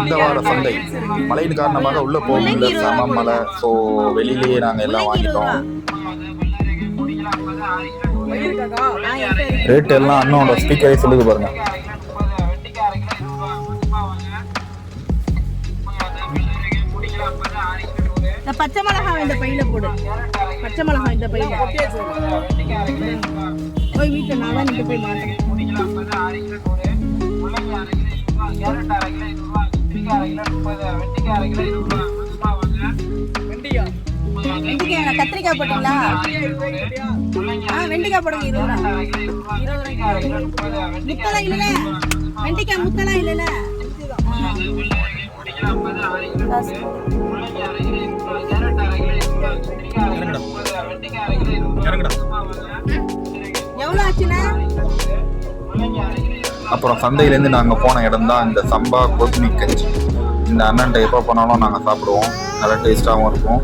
இந்த வார சந்தை மழையின் காரணமாக உள்ள போக முடியல செம மழை. ஸோ வெளியிலேயே நாங்கள் எல்லாம் வாங்கிட்டோம். ரேட் எல்லாம் அண்ணனோட ஸ்பீக்கரே சொல்லுது பாருங்க. பச்சை மிளகாய் இந்த பையில போடு. பச்சை மிளகாய் இந்த பையில. போய் வீட்டுல நான் தான் போய் மாட்டேன். வெண்டிக்காய் கத்திரிக்காய் போட்டீங்களா? ஆ வெண்டிக்காய் போடுங்க இருபது ரூபா. முத்தலாம் இல்லைல்ல. வெண்டிக்காய் முத்தலாம் இல்லைல்ல. எவ்வளோ ஆச்சுண்ணா? அப்புறம் சந்தையிலேருந்து நாங்கள் போன இடம் தான் இந்த சம்பா கோதுமை கஞ்சி. இந்த அண்ணன்ட்ட எப்போ போனாலும் நாங்கள் சாப்பிடுவோம். நல்லா டேஸ்ட்டாகவும் இருக்கும்.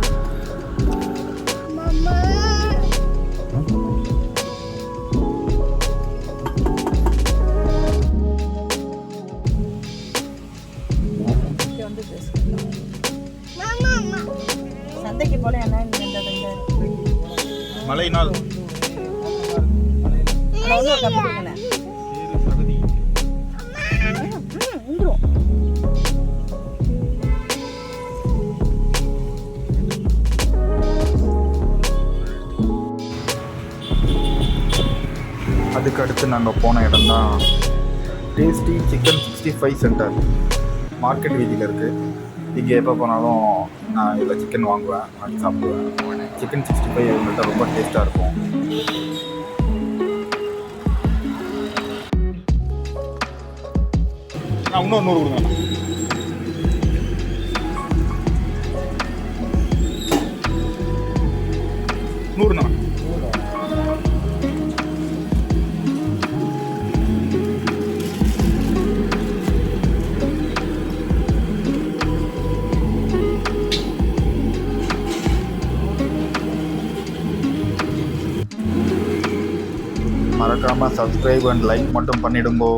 இங்க அதுக்கு அடுத்து நாங்கள் போன இடம் தான் tasty chicken sixty five centre. Market வீதியில் இருக்குது இங்கே எப்போ போனாலும் நான் இதில் சிக்கன் வாங்குவேன் வாங்கி சாப்பிடுவேன். சிக்கன் சிக்ஸ்டி ஃபைவ் இவங்கள்ட்ட ரொம்ப டேஸ்ட்டாக இருக்கும். இன்னொரு நூறு கொடுங்க. நூறுண்ணா? மறக்காமல் சப்ஸ்கிரைப் அண்ட் லைக் மட்டும் பண்ணிடுங்கோ.